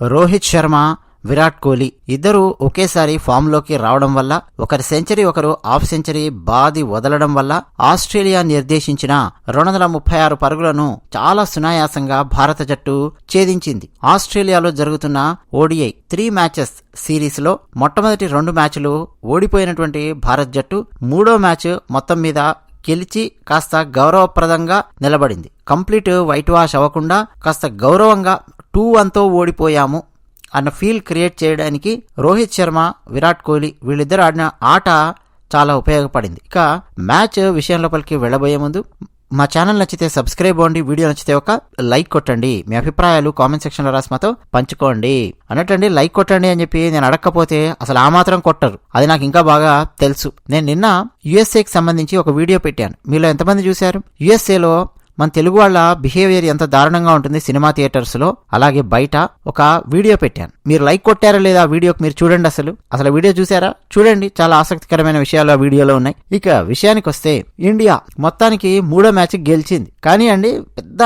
రోహిత్ శర్మ విరాట్ కోహ్లీ ఇద్దరూ ఒకేసారి ఫామ్లోకి రావడం వల్ల ఒకరి సెంచరీ ఒకరు హాఫ్ సెంచరీ బాది వదలడం వల్ల ఆస్ట్రేలియా నిర్దేశించిన రెండు వందల ముప్పై ఆరు పరుగులను చాలా సునాయాసంగా భారత జట్టు ఛేదించింది. ఆస్ట్రేలియాలో జరుగుతున్న ఓడిఐ త్రీ మ్యాచెస్ సిరీస్లో మొట్టమొదటి రెండు మ్యాచ్లు ఓడిపోయినటువంటి భారత్ జట్టు మూడో మ్యాచ్ మొత్తం మీద గెలిచి కాస్త గౌరవప్రదంగా నిలబడింది. కంప్లీట్ వైట్ వాష్ అవ్వకుండా కాస్త గౌరవంగా టూ వన్తో ఓడిపోయాము అన్న ఫీల్ క్రియేట్ చేయడానికి రోహిత్ శర్మ విరాట్ కోహ్లీ వీళ్ళిద్దరు ఆడిన ఆట చాలా ఉపయోగపడింది. ఇక మ్యాచ్ విషయం లోపలికి వెళ్ళబోయే ముందు మా ఛానల్ నచ్చితే సబ్స్క్రైబ్ అవ్వండి వీడియో నచ్చితే ఒక లైక్ కొట్టండి. మీ అభిప్రాయాలు కామెంట్ సెక్షన్లో రాసి మాతో పంచుకోండి. అన్నట్టండి లైక్ కొట్టండి అని చెప్పి నేను అడగకపోతే అసలు ఆ మాత్రం కొట్టరు. అది నాకు ఇంకా బాగా తెలుసు. నేను నిన్న యుఎస్ఏకి సంబంధించి ఒక వీడియో పెట్టాను. మీలో ఎంతమంది చూశారు? యుఎస్ఏలో మన తెలుగు వాళ్ళ బిహేవియర్ ఎంత దారుణంగా ఉంటుంది సినిమా థియేటర్స్లో అలాగే బయట ఒక వీడియో పెట్టాను. మీరు లైక్ కొట్టారా లేదా వీడియోకి మీరు చూడండి అసలు. అసలు వీడియో చూసారా? చూడండి చాలా ఆసక్తికరమైన విషయాలు ఆ వీడియోలో ఉన్నాయి. ఇక విషయానికి వస్తే ఇండియా మొత్తానికి మూడో మ్యాచ్ గెలిచింది. కానీ అండి పెద్ద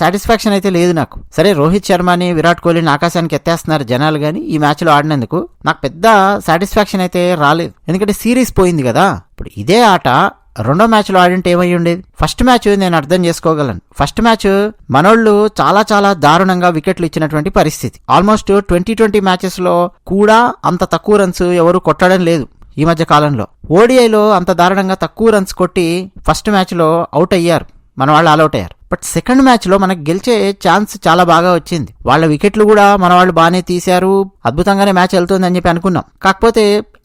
సాటిస్ఫాక్షన్ అయితే లేదు నాకు. సరే రోహిత్ శర్మని విరాట్ కోహ్లీని ఆకాశానికి ఎత్తేస్తున్నారు జనాలు కానీ ఈ మ్యాచ్లో ఆడినందుకు నాకు పెద్ద సాటిస్ఫాక్షన్ అయితే రాలేదు. ఎందుకంటే సిరీస్ పోయింది కదా. ఇప్పుడు ఇదే ఆట రెండో మ్యాచ్లో ఆడింటే ఏమై ఉండేది ఫస్ట్ మ్యాచ్ నేను అర్థం చేసుకోగలను. ఫస్ట్ మ్యాచ్ మనోళ్ళు చాలా చాలా దారుణంగా వికెట్లు ఇచ్చినటువంటి పరిస్థితి. ఆల్మోస్ట్ ట్వంటీ ట్వంటీ మ్యాచెస్లో కూడా అంత తక్కువ రన్స్ ఎవరు కొట్టడం లేదు ఈ మధ్య కాలంలో. ఓడిఐలో అంత దారుణంగా తక్కువ రన్స్ కొట్టి ఫస్ట్ మ్యాచ్లో అవుట్ అయ్యారు. మన వాళ్ళు ఆల్అౌట్ అయ్యారు. బట్ సెకండ్ మ్యాచ్లో మనకు గెలిచే ఛాన్స్ చాలా బాగా వచ్చింది. వాళ్ళ వికెట్లు కూడా మన వాళ్ళు బాగానే తీశారు. అద్భుతంగానే మ్యాచ్ వెళ్తుంది అని చెప్పి అనుకున్నాం. కాకపోతే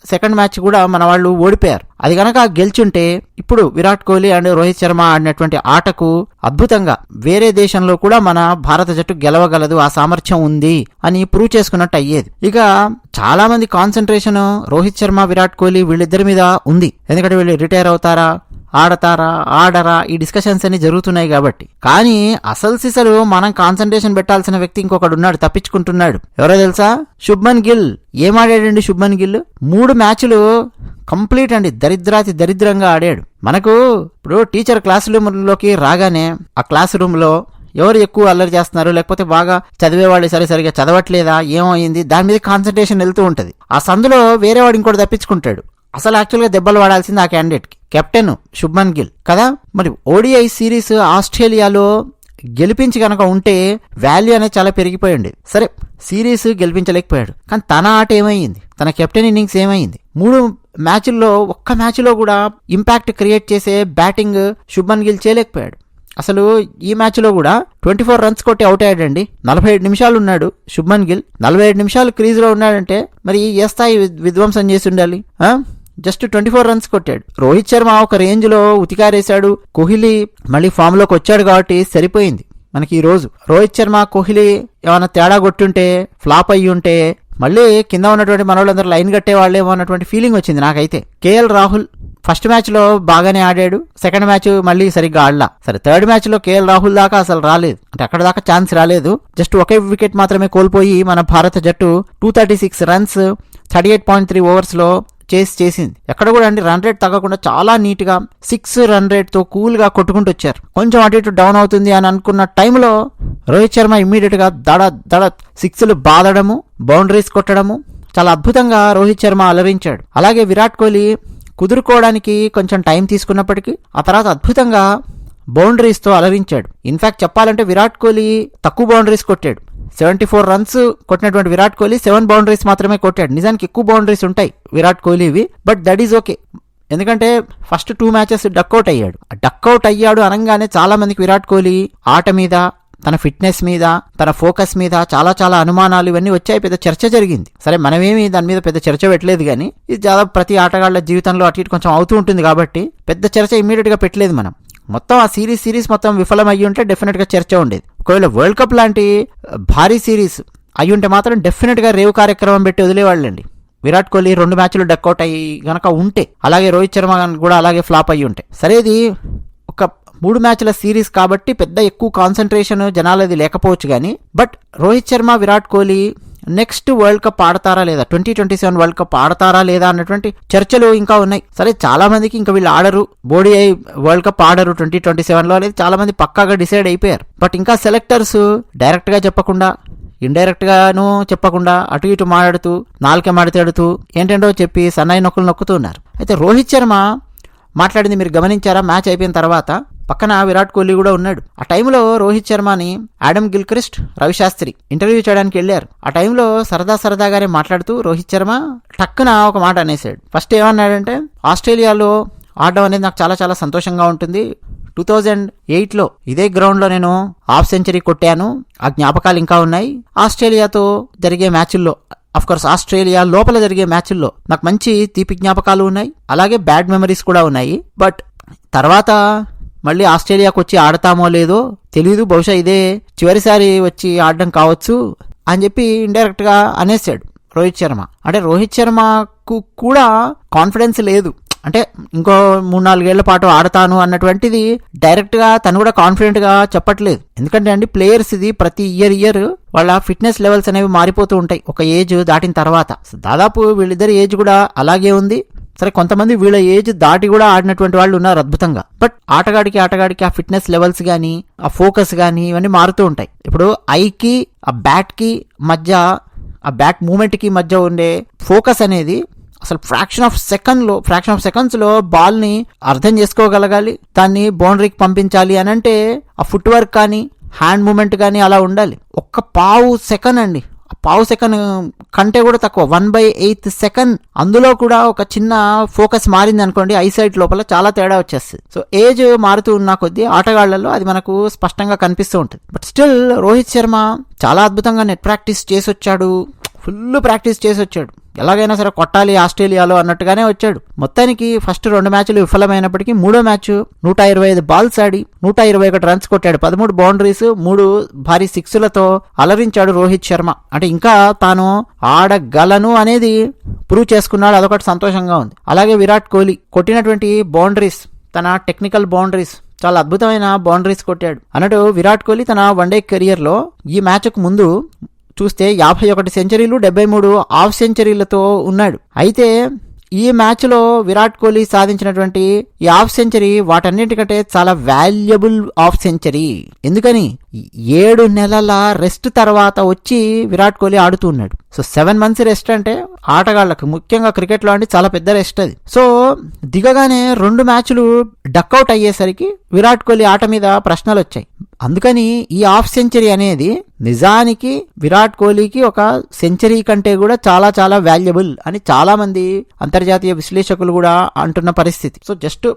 సెకండ్ మ్యాచ్ కూడా మన వాళ్ళు ఓడిపోయారు. అది కనుక గెలిచుంటే ఇప్పుడు విరాట్ కోహ్లీ అండ్ రోహిత్ శర్మ ఆడినటువంటి ఆటకు అద్భుతంగా వేరే దేశంలో కూడా మన భారత జట్టు గెలవగలదు ఆ సామర్థ్యం ఉంది అని ప్రూవ్ చేసుకున్నట్టు అయ్యేది. ఇక చాలా మంది కాన్సన్ట్రేషన్ రోహిత్ శర్మ విరాట్ కోహ్లీ వీళ్ళిద్దరి మీద ఉంది. ఎందుకంటే వీళ్ళు రిటైర్ అవుతారా? ఆడతారా ఆడరా ఈ డిస్కషన్స్ అన్ని జరుగుతున్నాయి కాబట్టి. కానీ అసలు సిసలు మనం కాన్సన్ట్రేషన్ పెట్టాల్సిన వ్యక్తి ఇంకొకడు ఉన్నాడు తప్పించుకుంటున్నాడు. ఎవరో తెలుసా? శుభ్మన్ గిల్. ఏమాడాడండి శుభ్మన్ గిల్? మూడు మ్యాచ్లు కంప్లీట్ అండి దరిద్రాతి దరిద్రంగా ఆడాడు. మనకు ఇప్పుడు టీచర్ క్లాస్ రూమ్లోకి రాగానే ఆ క్లాస్ రూమ్లో ఎవరు ఎక్కువ అల్లరి చేస్తున్నారు లేకపోతే బాగా చదివేవాళ్ళు సరే సరిగా చదవట్లేదా ఏమైంది? దాని మీద కాన్సన్ట్రేషన్ వెళ్తూ ఉంటుంది. ఆ సందులో వేరే వాడు ఇంకోటి తప్పించుకుంటాడు. అసలు యాక్చువల్గా దెబ్బలు వాడాల్సింది ఆ క్యాండిడేట్కి కెప్టెన్ శుభ్మన్ గిల్. కదా? మరి ఓడిఐ సిరీస్ ఆస్ట్రేలియాలో గెలిపించి కనుక ఉంటే వాల్యూ అనేది చాలా పెరిగిపోయింది. సరే సిరీస్ గెలిపించలేకపోయాడు. కానీ తన ఆట ఏమైంది? తన కెప్టెన్ ఇన్నింగ్స్ ఏమైంది? మూడు మ్యాచ్ల్లో ఒక్క మ్యాచ్లో కూడా ఇంపాక్ట్ క్రియేట్ చేసే బ్యాటింగ్ శుభ్మన్ గిల్ చేయలేకపోయాడు. అసలు ఈ మ్యాచ్లో కూడా ట్వంటీ ఫోర్ రన్స్ కొట్టి అవుట్ అయ్యాడండి. నలభై ఏడు నిమిషాలు ఉన్నాడు శుభ్మన్ గిల్. నలభై ఏడు నిమిషాలు క్రీజ్లో ఉన్నాడంటే మరి ఏ స్థాయి విధ్వంసం చేసి ఉండాలి? జస్ట్ ట్వంటీ ఫోర్ రన్స్ కొట్టాడు. రోహిత్ శర్మ ఒక రేంజ్లో ఉతికారేశాడు. కోహ్లీ మళ్ళీ ఫామ్లోకి వచ్చాడు కాబట్టి సరిపోయింది మనకి ఈ రోజు. రోహిత్ శర్మ కోహ్లీ ఏమైనా తేడా కొట్టుంటే ఫ్లాప్ అయ్యి ఉంటే మళ్ళీ కింద ఉన్నటువంటి మనోళ్ళందరూ లైన్ కట్టేవాళ్ళేమో అన్నటువంటి ఫీలింగ్ వచ్చింది నాకైతే. కేఎల్ రాహుల్ ఫస్ట్ మ్యాచ్లో బాగానే ఆడాడు. సెకండ్ మ్యాచ్ మళ్ళీ సరిగ్గా ఆడలా. సరే థర్డ్ మ్యాచ్లో కేఎల్ రాహుల్ దాకా అసలు రాలేదు. అంటే అక్కడ దాకా ఛాన్స్ రాలేదు. జస్ట్ ఒకే వికెట్ మాత్రమే కోల్పోయి మన భారత జట్టు two thirty six runs thirty eight point three ఓవర్స్లో చేసి చేసింది. ఎక్కడ కూడా అండి రన్ రేట్ తగ్గకుండా చాలా నీట్గా సిక్స్ రన్ రేట్తో కూల్గా కొట్టుకుంటూ వచ్చారు. కొంచెం అటు ఇటు డౌన్ అవుతుంది అని అనుకున్న టైంలో రోహిత్ శర్మ ఇమ్మీడియట్గా దడ దడ సిక్స్లు బాదడము బౌండరీస్ కొట్టడము చాలా అద్భుతంగా రోహిత్ శర్మ అలరించాడు. అలాగే విరాట్ కోహ్లీ కుదురుకోవడానికి కొంచెం టైం తీసుకున్నప్పటికీ ఆ తర్వాత అద్భుతంగా బౌండరీస్తో అలరించాడు. ఇన్ఫ్యాక్ట్ చెప్పాలంటే విరాట్ కోహ్లీ తక్కువ బౌండరీస్ కొట్టాడు. సెవెంటీ ఫోర్ రన్స్ కొట్టినటువంటి విరాట్ కోహ్లీ సెవెన్ బౌండరీస్ మాత్రమే కొట్టాడు. నిజానికి ఎక్కువ బౌండరీస్ ఉంటాయి విరాట్ కోహ్లీవి బట్ దట్ ఈజ్ ఓకే ఎందుకంటే first two matches duck out అయ్యాడు. డక్అవుట్ అయ్యాడు అనగానే చాలా మందికి విరాట్ కోహ్లీ ఆట మీద తన ఫిట్నెస్ మీద తన ఫోకస్ మీద చాలా చాలా అనుమానాలు ఇవన్నీ వచ్చాయి. పెద్ద చర్చ జరిగింది. సరే మనమేమి దాని మీద పెద్ద చర్చ పెట్టలేదు కానీ ఇది దాదాపు ప్రతి ఆటగాళ్ళ జీవితంలో అటు ఇటు కొంచెం అవుతూ ఉంటుంది కాబట్టి పెద్ద చర్చ ఇమీడియట్గా పెట్టలేదు మనం. మొత్తం ఆ సిరీస్ సిరీస్ మొత్తం విఫలం అయ్యి ఉంటే డెఫినెట్గా చర్చ ఉండేది. ఒకవేళ వరల్డ్ కప్ లాంటి భారీ సిరీస్ అయ్యి ఉంటే మాత్రం డెఫినెట్గా రేవు కార్యక్రమం పెట్టి వదిలేవాళ్ళండి. విరాట్ కోహ్లీ రెండు మ్యాచ్లు డక్అవుట్ అయ్యి గనక ఉంటే అలాగే రోహిత్ శర్మ కూడా అలాగే ఫ్లాప్ అయ్యి ఉంటే సరే ఇది ఒక మూడు మ్యాచ్ల సిరీస్ కాబట్టి పెద్ద ఎక్కువ కాన్సన్ట్రేషన్ జనాలది లేకపోవచ్చు కానీ but Rohit Sharma Virat Kohli next world cup ఆడతారా లేదా? Twenty twenty seven world cup ఆడతారా లేదా అన్నటువంటి చర్చలు ఇంకా ఉన్నాయి. సరే చాలా మందికి ఇంకా వీళ్ళు ఆడరు. బోడీ వరల్డ్ కప్ ఆడరు ట్వంటీ ట్వంటీ సెవెన్లో అనేది చాలా మంది పక్కాగా డిసైడ్ అయిపోయారు. బట్ ఇంకా సెలెక్టర్స్ డైరెక్ట్గా చెప్పకుండా ఇండైరెక్ట్ గాను చెప్పకుండా అటు ఇటు మాట్లాడుతూ నాలుకే మాట్లాడుతూ ఏంటంటో చెప్పి సన్నాయి నొక్కులు నొక్కుతూ ఉన్నారు. అయితే రోహిత్ శర్మ మాట్లాడింది మీరు గమనించారా? మ్యాచ్ అయిపోయిన తర్వాత పక్కన విరాట్ కోహ్లీ కూడా ఉన్నాడు. ఆ టైంలో రోహిత్ శర్మని ఆడమ్ గిల్క్రిస్ట్ రవిశాస్త్రి ఇంటర్వ్యూ చేయడానికి వెళ్ళారు. ఆ టైంలో సరదా సరదాగానే మాట్లాడుతూ రోహిత్ శర్మ టక్కున ఒక మాట అనేసాడు ఫస్ట్ ఏమన్నాడంటే ఆస్ట్రేలియాలో ఆడడం అనేది నాకు చాలా చాలా సంతోషంగా ఉంటుంది. టూ థౌజండ్ ఎయిట్లో ఇదే గ్రౌండ్లో నేను హాఫ్ సెంచరీ కొట్టాను. ఆ జ్ఞాపకాలు ఇంకా ఉన్నాయి. ఆస్ట్రేలియాతో జరిగే మ్యాచ్ల్లో అఫ్ కోర్స్ ఆస్ట్రేలియా లోపల జరిగే మ్యాచ్ల్లో నాకు మంచి తీపి జ్ఞాపకాలు ఉన్నాయి. అలాగే బ్యాడ్ మెమరీస్ కూడా ఉన్నాయి. బట్ తర్వాత మళ్ళీ ఆస్ట్రేలియాకు వచ్చి ఆడతామో లేదో తెలీదు బహుశా ఇదే చివరిసారి వచ్చి ఆడడం కావచ్చు అని చెప్పి ఇండైరెక్ట్గా అనేసాడు రోహిత్ శర్మ. అంటే రోహిత్ శర్మకు కూడా కాన్ఫిడెన్స్ లేదు. అంటే ఇంకో మూడు నాలుగేళ్ళ పాటు ఆడతాను అన్నటువంటిది డైరెక్ట్గా తను కూడా కాన్ఫిడెంట్గా చెప్పట్లేదు. ఎందుకంటే అండి ప్లేయర్స్ ఇది ప్రతి ఇయర్ ఇయర్ వాళ్ళ ఫిట్నెస్ లెవెల్స్ అనేవి మారిపోతూ ఉంటాయి. ఒక ఏజ్ దాటిన తర్వాత. దాదాపు వీళ్ళిద్దరి ఏజ్ కూడా అలాగే ఉంది. సరే కొంతమంది వీళ్ళ ఏజ్ దాటి కూడా ఆడినటువంటి వాళ్ళు ఉన్నారు అద్భుతంగా. బట్ ఆటగాడికి ఆటగాడికి ఆ ఫిట్నెస్ లెవెల్స్ కానీ ఆ ఫోకస్ కానీ ఇవన్నీ మారుతూ ఉంటాయి. ఇప్పుడు ఐకి ఆ బ్యాట్కి మధ్య ఆ బ్యాట్ మూమెంట్కి మధ్య ఉండే ఫోకస్ అనేది అసలు ఫ్రాక్షన్ ఆఫ్ సెకండ్లో ఫ్రాక్షన్ ఆఫ్ సెకండ్స్లో బాల్ని అర్థం చేసుకోగలగాలి దాన్ని బౌండరీకి పంపించాలి అని అంటే ఆ ఫుట్ వర్క్ కానీ హ్యాండ్ మూమెంట్ కానీ అలా ఉండాలి. ఒక్క పావు సెకండ్ అండి. పావు సెకండ్ కంటే కూడా తక్కువ. వన్ బై ఎయిత్ సెకండ్ అందులో కూడా ఒక చిన్న ఫోకస్ మారింది అనుకోండి ఐసైట్ లోపల చాలా తేడా వచ్చేస్తుంది. సో ఏజ్ మారుతూ ఉన్న కొద్దీ ఆటగాళ్ళలో అది మనకు స్పష్టంగా కనిపిస్తూ ఉంటుంది. బట్ స్టిల్ రోహిత్ శర్మ చాలా అద్భుతంగా నెట్ ప్రాక్టీస్ చేసి వచ్చాడు ఫుల్ ప్రాక్టీస్ చేసి వచ్చాడు ఎలాగైనా సరే కొట్టాలి ఆస్ట్రేలియాలో అన్నట్టుగానే వచ్చాడు. మొత్తానికి ఫస్ట్ రెండు మ్యాచ్లు విఫలమైనప్పటికీ మూడో మ్యాచ్ నూట ఇరవై ఐదు బాల్స్ ఆడి నూట ఇరవై ఒకటి రన్స్ కొట్టాడు. పదమూడు బౌండరీస్ మూడు భారీ సిక్స్లతో అలరించాడు రోహిత్ శర్మ. అంటే ఇంకా తాను ఆడగలను అనేది ప్రూవ్ చేసుకున్నాడు. అదొకటి సంతోషంగా ఉంది. అలాగే విరాట్ కోహ్లీ కొట్టినటువంటి బౌండరీస్ తన టెక్నికల్ బౌండరీస్ చాలా అద్భుతమైన బౌండరీస్ కొట్టాడు. అన్నట్టు విరాట్ కోహ్లీ తన వన్డే కెరియర్లో ఈ మ్యాచ్కు ముందు చూస్తే యాభై ఒకటి సెంచరీలు డెబ్బై మూడు హాఫ్ సెంచరీలతో ఉన్నాడు. అయితే ఈ మ్యాచ్లో విరాట్ కోహ్లీ సాధించినటువంటి ఈ హాఫ్ సెంచరీ వాటన్నిటికంటే చాలా వాల్యుబుల్ హాఫ్ సెంచరీ. ఎందుకని? ఏడు నెలల రెస్ట్ తర్వాత వచ్చి విరాట్ కోహ్లీ ఆడుతూ ఉన్నాడు. సో సెవెన్ మంత్స్ రెస్ట్ అంటే ఆటగాళ్ళకు ముఖ్యంగా క్రికెట్లో అంటే చాలా పెద్ద రెస్ట్ అది. సో దిగగానే రెండు మ్యాచ్లు డక్అవుట్ అయ్యేసరికి విరాట్ కోహ్లీ ఆట మీద ప్రశ్నలు వచ్చాయి. అందుకని ఈ హాఫ్ సెంచరీ అనేది నిజానికి విరాట్ కోహ్లీకి ఒక సెంచరీ కంటే కూడా చాలా చాలా వాల్యుబుల్ అని చాలా మంది అంతర్జాతీయ విశ్లేషకులు కూడా అంటున్న పరిస్థితి. So just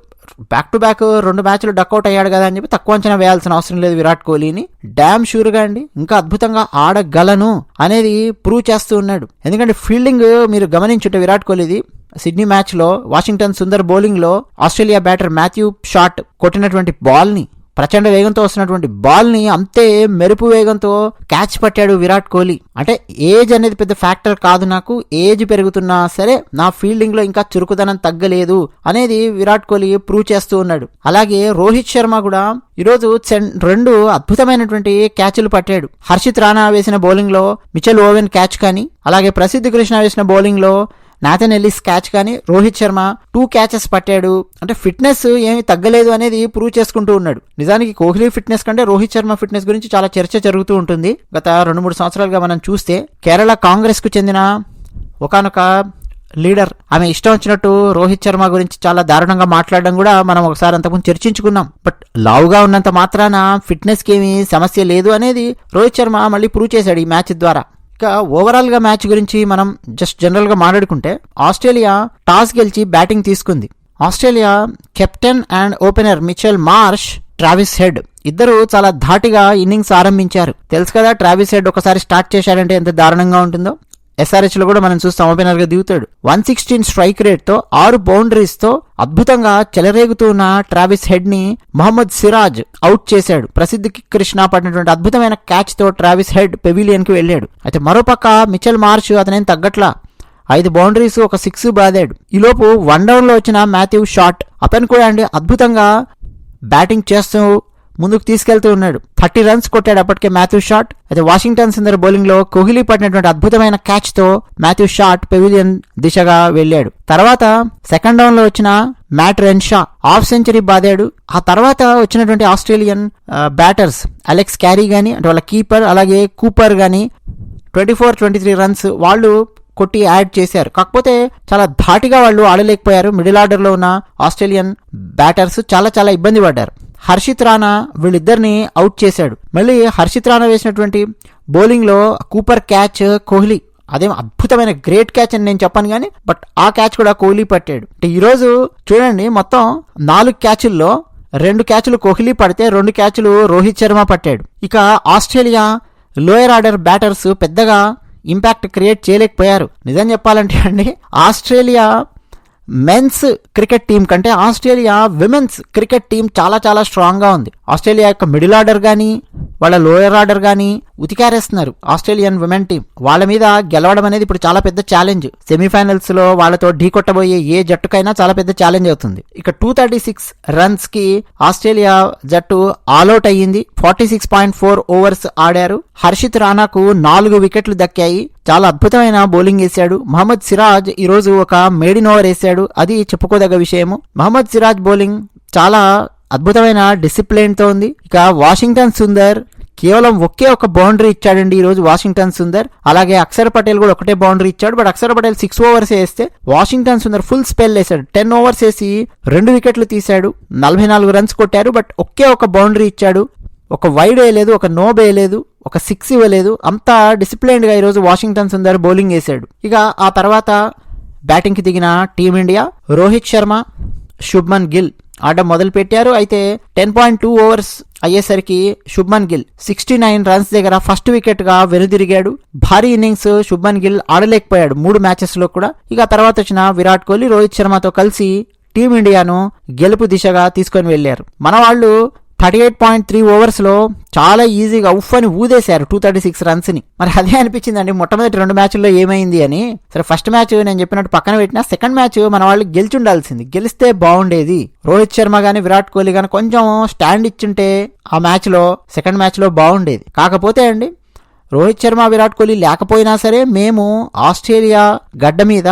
back to back రెండు మ్యాచ్లు డక్అవుట్ అయ్యాడు కదా అని చెప్పి తక్కువ అంచనా వేయాల్సిన అవసరం లేదు విరాట్ కోహ్లీని. డ్యామ్ షూర్గా అండి. ఇంకా అద్భుతంగా ఆడగలను అనేది ప్రూవ్ చేస్తూ ఉన్నాడు. ఎందుకంటే ఫీల్డింగ్ మీరు గమనించుంటే విరాట్ కోహ్లీది సిడ్నీ మ్యాచ్లో వాషింగ్టన్ సుందర్ బౌలింగ్లో ఆస్ట్రేలియా బ్యాటర్ మాథ్యూ షాట్ కొట్టినటువంటి బాల్ని ప్రచండ వేగంతో వస్తున్నటువంటి బాల్ని అంతే మెరుపు వేగంతో క్యాచ్ పట్టాడు విరాట్ కోహ్లీ. అంటే ఏజ్ అనేది పెద్ద ఫ్యాక్టర్ కాదు నాకు ఏజ్ పెరుగుతున్నా సరే నా ఫీల్డింగ్లో ఇంకా చురుకుదనం తగ్గలేదు అనేది విరాట్ కోహ్లీ ప్రూవ్ చేస్తూ ఉన్నాడు. అలాగే రోహిత్ శర్మ కూడా ఈరోజు రెండు అద్భుతమైనటువంటి క్యాచ్లు పట్టాడు. హర్షిత్ రాణా వేసిన బౌలింగ్లో మిచల్ మిచెల్ ఓవెన్ క్యాచ్ కానీ అలాగే ప్రసిద్ధి కృష్ణ వేసిన బౌలింగ్లో నాథన్ ఎల్లిస్ క్యాచ్ కానీ రోహిత్ శర్మ టూ క్యాచెస్ పట్టాడు. అంటే ఫిట్నెస్ ఏమి తగ్గలేదు అనేది ప్రూవ్ చేసుకుంటూ ఉన్నాడు. నిజానికి కోహ్లీ ఫిట్నెస్ కంటే రోహిత్ శర్మ ఫిట్నెస్ గురించి చాలా చర్చ జరుగుతూ ఉంటుంది. గత రెండు మూడు సంవత్సరాలుగా మనం చూస్తే కేరళ కాంగ్రెస్కు చెందిన ఒకనొక లీడర్ ఆమె ఇష్టం వచ్చినట్టు రోహిత్ శర్మ గురించి చాలా దారుణంగా మాట్లాడడం కూడా మనం ఒకసారి అంతకుముందు చర్చించుకున్నాం. బట్ లావుగా ఉన్నంత మాత్రాన ఫిట్నెస్కి ఏమీ సమస్య లేదు అనేది రోహిత్ శర్మ మళ్ళీ ప్రూవ్ చేశాడు ఈ మ్యాచ్ ద్వారా. ఇక ఓవరాల్గా మ్యాచ్ గురించి మనం జస్ట్ జనరల్గా మాట్లాడుకుంటే ఆస్ట్రేలియా టాస్ గెలిచి బ్యాటింగ్ తీసుకుంది. Australia captain and opener Mitchell Marsh Travis Head ఇద్దరు చాలా ధాటిగా ఇన్నింగ్స్ ఆరంభించారు. తెలుసు కదా ట్రావిస్ హెడ్ ఒకసారి స్టార్ట్ చేశాడంటే ఎంత దారుణంగా ఉంటుందో? ఎస్ఆర్హెచ్లో కూడా మనం చూస్తాం. ఓపెనర్గా దిగుతాడు. వన్ సిక్స్టీన్ స్ట్రైక్ రేట్తో ఆరు బౌండరీస్తో అద్భుతంగా చెలరేగుతూ ఉన్న ట్రావిస్ హెడ్ని మహమ్మద్ సిరాజ్ అవుట్ చేశాడు. ప్రసిద్ధి కృష్ణ పడినటువంటి అద్భుతమైన క్యాచ్తో ట్రావిస్ హెడ్ పెవిలియన్కి వెళ్ళాడు. అయితే మరోపక్క మిచెల్ మార్చ్ అతనేం తగ్గట్లా. ఐదు బౌండరీస్ ఒక సిక్స్ బాదాడు. ఈలోపు వన్ డౌన్లో వచ్చిన మాథ్యూ షాట్ అతను కూడా అండి అద్భుతంగా బ్యాటింగ్ చేస్తూ ముందుకు తీసుకెళ్తూ ఉన్నాడు. థర్టీ రన్స్ కొట్టాడు అప్పటికే మాథ్యూ షాట్. అయితే వాషింగ్టన్ సుందర్ బౌలింగ్లో కోహ్లీ పట్టినటువంటి అద్భుతమైన క్యాచ్తో మాథ్యూ షాట్ పెవిలియన్ దిశగా వెళ్ళాడు. తర్వాత సెకండ్ డౌన్లో వచ్చిన మ్యాట్ రెన్షా హాఫ్ సెంచరీ బాదాడు. ఆ తర్వాత వచ్చినటువంటి ఆస్ట్రేలియన్ బ్యాటర్స్ అలెక్స్ క్యారీ గాని అంటే వాళ్ళ కీపర్ అలాగే కూపర్ గాని twenty four twenty three runs వాళ్ళు కొట్టి యాడ్ చేశారు. కాకపోతే చాలా ధాటిగా వాళ్ళు ఆడలేకపోయారు. మిడిల్ ఆర్డర్లో ఉన్న ఆస్ట్రేలియన్ బ్యాటర్స్ చాలా చాలా ఇబ్బంది పడ్డారు. హర్షిత్ రాణా వీళ్ళిద్దరిని అవుట్ చేశాడు. మళ్ళీ హర్షిత్ రాణా వేసినటువంటి బౌలింగ్లో కూపర్ క్యాచ్ కోహ్లీ. అదేం అద్భుతమైన గ్రేట్ క్యాచ్ అని నేను చెప్పాను కానీ బట్ ఆ క్యాచ్ కూడా కోహ్లీ పట్టాడు. అంటే ఈరోజు చూడండి మొత్తం నాలుగు క్యాచుల్లో రెండు క్యాచ్లు కోహ్లీ పడితే రెండు క్యాచ్లు రోహిత్ శర్మ పట్టాడు. ఇక ఆస్ట్రేలియా లోయర్ ఆర్డర్ బ్యాటర్స్ పెద్దగా ఇంపాక్ట్ క్రియేట్ చేయలేకపోయారు. నిజం చెప్పాలంటే అండి ఆస్ట్రేలియా మెన్స్ క్రికెట్ టీం కంటే ఆస్ట్రేలియా విమెన్స్ క్రికెట్ టీం చాలా చాలా స్ట్రాంగ్గా ఉంది. ఆస్ట్రేలియా యొక్క మిడిల్ ఆర్డర్ కానీ వాళ్ళ లోయర్ ఆర్డర్ కానీ ఉతికారేస్తున్నారు ఆస్ట్రేలియన్ విమెన్ టీం వాళ్ళ మీద గెలవడం అనేది ఇప్పుడు చాలా పెద్ద ఛాలెంజ్ సెమీఫైనల్స్లో వాళ్ళతో ఢీ కొట్టబోయే ఏ జట్టుకైనా చాలా పెద్ద ఛాలెంజ్ అవుతుంది. ఇక టూ థర్టీ సిక్స్ రన్స్కి ఆస్ట్రేలియా జట్టు ఆల్అౌట్ అయ్యింది. Forty six point four overs ఆడారు. హర్షిత్ రాణాకు నాలుగు వికెట్లు దక్కాయి. చాలా అద్భుతమైన బౌలింగ్ వేశాడు. మహమ్మద్ సిరాజ్ ఈరోజు ఒక మేడిన్ ఓవర్ వేశాడు. అది చెప్పుకోదగ్గ విషయము. మహమ్మద్ సిరాజ్ బౌలింగ్ చాలా అద్భుతమైన డిసిప్లిన్తో ఉంది. ఇక వాషింగ్టన్ సుందర్ కేవలం ఒకే ఒక బౌండరీ ఇచ్చాడండి ఈ రోజు వాషింగ్టన్ సుందర్. అలాగే అక్షర్ పటేల్ కూడా ఒకటే బౌండరీ ఇచ్చాడు. But Axar Patel six overs వేస్తే వాషింగ్టన్ సుందర్ ఫుల్ స్పెల్ వేశాడు. టెన్ ఓవర్స్ వేసి రెండు వికెట్లు తీశాడు. నలభై నాలుగు రన్స్ కొట్టారు. బట్ ఒకే ఒక బౌండరీ ఇచ్చాడు. ఒక వైడ్ వేయలేదు ఒక నో వేయలేదు. ఒక సిక్స్ ఇవ్వలేదు. అంతా డిసిప్లైన్డ్గా ఈరోజు వాషింగ్టన్ సుందర్ బౌలింగ్ వేశాడు ఇక ఆ తర్వాత బ్యాటింగ్కి దిగిన టీమిండియా రోహిత్ శర్మ శుభ్మన్ గిల్ ఆట మొదలు పెట్టారు అయితే టెన్ పాయింట్ టూ ఓవర్స్ అయ్యేసరికి Shubman Gill sixty nine runs దగ్గర ఫస్ట్ వికెట్గా వెనుదిరిగాడు. భారీ ఇన్నింగ్స్ శుభ్మన్ గిల్ ఆడలేకపోయాడు మూడు మ్యాచెస్లో కూడా. ఇక తర్వాత వచ్చిన విరాట్ కోహ్లీ రోహిత్ శర్మతో కలిసి టీమిండియాను గెలుపు దిశగా తీసుకొని వెళ్ళారు మన వాళ్ళు థర్టీ ఎయిట్ పాయింట్ త్రీ ఓవర్స్లో చాలా ఈజీగా ఉఫ్ అని ఊదేశారు టూ థర్టీ సిక్స్ రన్స్ని మరి అదే అనిపించిందండి మొట్టమొదటి రెండు మ్యాచ్ల్లో ఏమైంది అని. సరే ఫస్ట్ మ్యాచ్ నేను చెప్పినట్టు పక్కన పెట్టినా సెకండ్ మ్యాచ్ మన వాళ్ళు గెలిచి ఉండాల్సింది గెలిస్తే బాగుండేది. రోహిత్ శర్మ కానీ విరాట్ కోహ్లీ కానీ కొంచెం స్టాండ్ ఇచ్చింటే ఆ మ్యాచ్లో సెకండ్ మ్యాచ్లో బాగుండేది. కాకపోతే అండి రోహిత్ శర్మ విరాట్ కోహ్లీ లేకపోయినా సరే మేము ఆస్ట్రేలియా గడ్డ మీద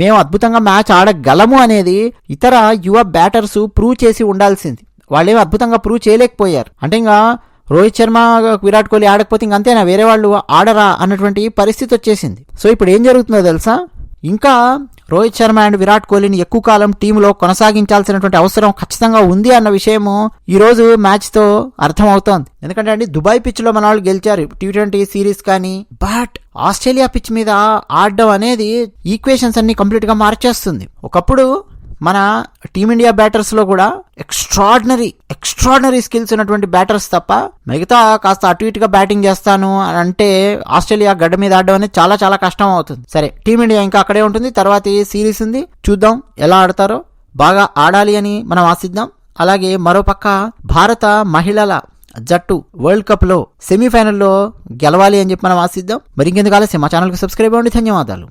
మేము అద్భుతంగా మ్యాచ్ ఆడగలము అనేది ఇతర యువ బ్యాటర్స్ ప్రూవ్ చేసి ఉండాల్సింది. వాళ్ళేమి అద్భుతంగా ప్రూవ్ చేయలేకపోయారు. అంటే ఇంకా రోహిత్ శర్మ విరాట్ కోహ్లీ ఆడకపోతే ఇంకంతేనా వేరే వాళ్ళు ఆడరా అన్నటువంటి పరిస్థితి వచ్చేసింది. సో ఇప్పుడు ఏం జరుగుతుందో తెలుసా? ఇంకా రోహిత్ శర్మ అండ్ విరాట్ కోహ్లీని ఎక్కువ కాలం టీంలో కొనసాగించాల్సినటువంటి అవసరం ఖచ్చితంగా ఉంది అన్న విషయము ఈరోజు మ్యాచ్తో అర్థమవుతోంది. ఎందుకంటే అండి దుబాయ్ పిచ్లో మన వాళ్ళు గెలిచారు. టీ ట్వంటీ సిరీస్ కానీ బట్ ఆస్ట్రేలియా పిచ్ మీద ఆడడం అనేది ఈక్వేషన్స్ అన్ని కంప్లీట్గా మార్చేస్తుంది. ఒకప్పుడు మన టీమిండియా బ్యాటర్స్లో కూడా ఎక్స్ట్రాడినరీ ఎక్స్ట్రాడినరీ స్కిల్స్ ఉన్నటువంటి బ్యాటర్స్ తప్ప మిగతా కాస్త అటు ఇటుగా బ్యాటింగ్ చేస్తాను అని అంటే ఆస్ట్రేలియా గడ్డ మీద ఆడడం అనేది చాలా చాలా కష్టం అవుతుంది. సరే టీమిండియా ఇంకా అక్కడే ఉంటుంది. తర్వాత ఏ సిరీస్ ఉంది. చూద్దాం ఎలా ఆడతారో. బాగా ఆడాలి అని మనం ఆశిద్దాం. అలాగే మరోపక్క భారత మహిళల జట్టు వరల్డ్ కప్లో సెమీఫైనల్లో గెలవాలి అని చెప్పి మనం ఆశిద్దాం. మరి ఇంకెందుకు ఆలస్యం? మా ఛానల్కి సబ్స్క్రైబ్ అవ్వండి. ధన్యవాదాలు.